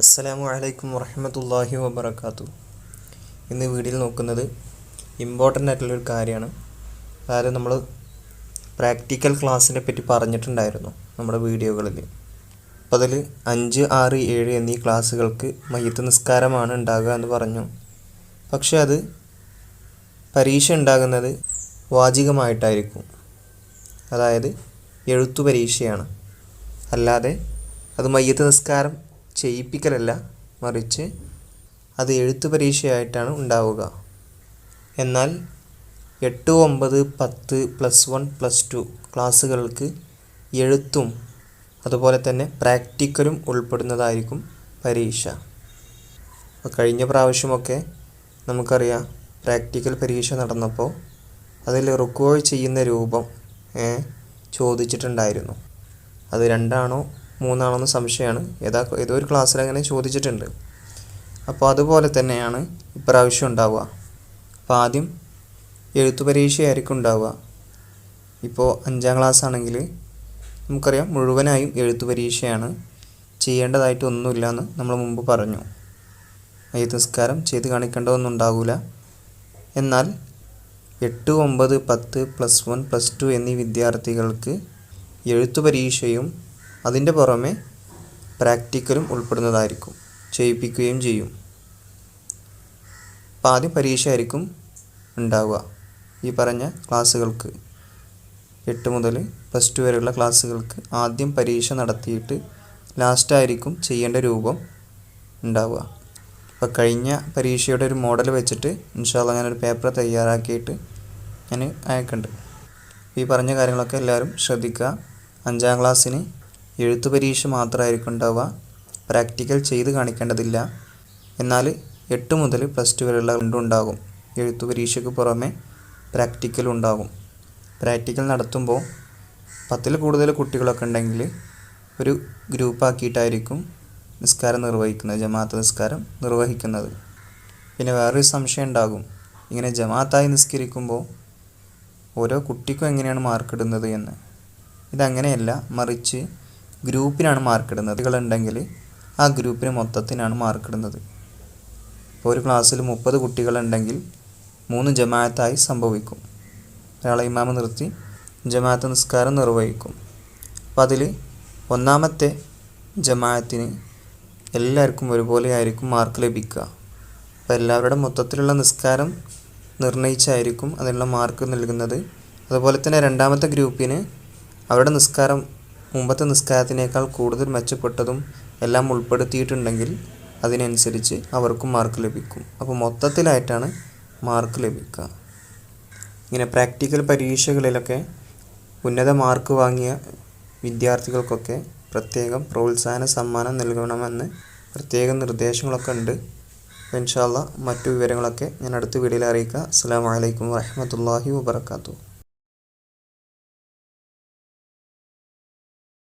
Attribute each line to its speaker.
Speaker 1: അസ്സലാമു അലൈക്കും വറഹമത്തല്ലാഹി വബർക്കാത്തു ഇന്ന് വീഡിയോയിൽ നോക്കുന്നത് ഇമ്പോർട്ടന്റ് ആയിട്ടുള്ളൊരു കാര്യമാണ്. അതായത് നമ്മൾ പ്രാക്ടിക്കൽ ക്ലാസ്സിനെ പറ്റി പറഞ്ഞിട്ടുണ്ടായിരുന്നു നമ്മുടെ വീഡിയോകളിൽ. അപ്പോൾ അതിൽ അഞ്ച് ആറ് ഏഴ് എന്നീ ക്ലാസ്സുകൾക്ക് മയ്യത്ത് നിസ്കാരമാണ് ഉണ്ടാകുക എന്ന് പറഞ്ഞു. പക്ഷെ അത് പരീക്ഷ ഉണ്ടാകുന്നത് വാചികമായിട്ടായിരിക്കും. അതായത് എഴുത്തു പരീക്ഷയാണ്. അല്ലാതെ അത് മയ്യത്ത് നിസ്കാരം ചെയ്യിപ്പിക്കലല്ല മറിച്ച് അത് എഴുത്തു പരീക്ഷയായിട്ടാണ് ഉണ്ടാവുക. എന്നാൽ എട്ട് ഒമ്പത് പത്ത് പ്ലസ് വൺ പ്ലസ് ടു ക്ലാസ്സുകൾക്ക് എഴുത്തും അതുപോലെ തന്നെ പ്രാക്ടിക്കലും ഉൾപ്പെടുന്നതായിരിക്കും പരീക്ഷ. കഴിഞ്ഞ പ്രാവശ്യമൊക്കെ നമുക്കറിയാം പ്രാക്ടിക്കൽ പരീക്ഷ നടന്നപ്പോൾ അതിൽ റിക്കോർഡ് ചെയ്യുന്ന രൂപം ചോദിച്ചിട്ടുണ്ടായിരുന്നു. അത് രണ്ടാണോ മൂന്നാണോ എന്ന് സംശയമാണ്. ഏതാ ഏതോ ഒരു ക്ലാസ്സിൽ അങ്ങനെ ചോദിച്ചിട്ടുണ്ട്. അപ്പോൾ അതുപോലെ തന്നെയാണ് ഇപ്രാവശ്യം ഉണ്ടാവുക. അപ്പോൾ ആദ്യം എഴുത്തു പരീക്ഷയായിരിക്കും ഉണ്ടാവുക. ഇപ്പോൾ അഞ്ചാം ക്ലാസ് ആണെങ്കിൽ നമുക്കറിയാം മുഴുവനായും എഴുത്തു പരീക്ഷയാണ്. ചെയ്യേണ്ടതായിട്ട് ഒന്നുമില്ല എന്ന് നമ്മൾ മുമ്പ് പറഞ്ഞു. മയ്യത്ത് നിസ്കാരം ചെയ്ത് കാണിക്കേണ്ടതൊന്നും ഉണ്ടാവില്ല എന്നാൽ എട്ട് ഒമ്പത് പത്ത് പ്ലസ് വൺ പ്ലസ് ടു എന്നീ വിദ്യാർത്ഥികൾക്ക് എഴുത്തു പരീക്ഷയും അതിന്റെ പുറമെ പ്രാക്ടിക്കലും ഉൾപ്പെടുന്നതായിരിക്കും ചെയ്യിപ്പിക്കുകയും ചെയ്യും. അപ്പോൾ ആദ്യം പരീക്ഷ ആയിരിക്കും ഉണ്ടാവുക ഈ പറഞ്ഞ ക്ലാസ്സുകൾക്ക്. എട്ട് മുതൽ പ്ലസ് ടു വരെയുള്ള ക്ലാസ്സുകൾക്ക് ആദ്യം പരീക്ഷ നടത്തിയിട്ട് ലാസ്റ്റായിരിക്കും ചെയ്യേണ്ട രൂപം ഉണ്ടാവുക. അപ്പോൾ കഴിഞ്ഞ പരീക്ഷയുടെ ഒരു മോഡൽ വെച്ചിട്ട് ഇൻഷാല്ല ഞാനൊരു പേപ്പർ തയ്യാറാക്കിയിട്ട് ഞാൻ അയക്കുന്നുണ്ട് ഈ പറഞ്ഞ കാര്യങ്ങളൊക്കെ എല്ലാവരും ശ്രദ്ധിക്കുക. അഞ്ചാം ക്ലാസ്സിന് എഴുത്തു പരീക്ഷ മാത്രമായിരിക്കും ഉണ്ടാവുക പ്രാക്ടിക്കൽ ചെയ്ത് കാണിക്കേണ്ടതില്ല. എന്നാൽ എട്ട് മുതൽ പ്ലസ് ടു വരെയുള്ള രണ്ടും ഉണ്ടാകും. എഴുത്തു പരീക്ഷയ്ക്ക് പുറമെ പ്രാക്ടിക്കലും ഉണ്ടാകും. പ്രാക്ടിക്കൽ നടത്തുമ്പോൾ പത്തിൽ കൂടുതൽ കുട്ടികളൊക്കെ ഉണ്ടെങ്കിൽ ഒരു ഗ്രൂപ്പാക്കിയിട്ടായിരിക്കും നിസ്കാരം നിർവഹിക്കുന്നത് ജമാഅത്ത് നിസ്കാരം നിർവഹിക്കുന്നത്. പിന്നെ വേറൊരു സംശയം ഉണ്ടാകും. ഇങ്ങനെ ജമാഅത്തായി നിസ്കരിക്കുമ്പോൾ ഓരോ കുട്ടിക്കും എങ്ങനെയാണ് മാർക്ക് ഇടുന്നത് എന്ന്. ഇതങ്ങനെയല്ല മറിച്ച് ഗ്രൂപ്പിനാണ് മാർക്ക് ഇടുന്നത്. കുട്ടികളുണ്ടെങ്കിൽ ആ ഗ്രൂപ്പിന് മൊത്തത്തിനാണ് മാർക്ക് ഇടുന്നത്. ഇപ്പോൾ ഒരു ക്ലാസ്സിൽ മുപ്പത് കുട്ടികളുണ്ടെങ്കിൽ മൂന്ന് ജമാഅത്തായി സംഭവിക്കും. ഒരാളെ ഇമാമ നിർത്തി ജമാഅത്ത് നിസ്കാരം നിർവഹിക്കും. അപ്പോൾ അതിൽ ഒന്നാമത്തെ ജമാഅത്തിന് എല്ലാവർക്കും ഒരുപോലെ ആയിരിക്കും മാർക്ക് ലഭിക്കുക. അപ്പോൾ എല്ലാവരുടെ മൊത്തത്തിലുള്ള നിസ്കാരം നിർണയിച്ചായിരിക്കും അതിനുള്ള മാർക്ക് നൽകുന്നത്. അതുപോലെ തന്നെ രണ്ടാമത്തെ ഗ്രൂപ്പിന് അവരുടെ നിസ്കാരം മുമ്പത്തെ നിസ്കാരത്തിനേക്കാൾ കൂടുതൽ മെച്ചപ്പെട്ടതും എല്ലാം ഉൾപ്പെടുത്തിയിട്ടുണ്ടെങ്കിൽ അതിനനുസരിച്ച് അവർക്കും മാർക്ക് ലഭിക്കും. അപ്പോൾ മൊത്തത്തിലായിട്ടാണ് മാർക്ക് ലഭിക്കുക ഇങ്ങനെ പ്രാക്ടിക്കൽ പരീക്ഷകളിലൊക്കെ ഉന്നത മാർക്ക് വാങ്ങിയ വിദ്യാർത്ഥികൾക്കൊക്കെ പ്രത്യേകം പ്രോത്സാഹന സമ്മാനം നൽകണമെന്ന് പ്രത്യേക നിർദ്ദേശങ്ങളൊക്കെ ഉണ്ട്. ഇൻഷാല്ല മറ്റു വിവരങ്ങളൊക്കെ ഞാൻ അടുത്ത വീഡിയോയിൽ അറിയിക്കാം. അസ്സാം വലൈക്കും വാഹമത്തല്ലാഹി വാബർക്കാത്തു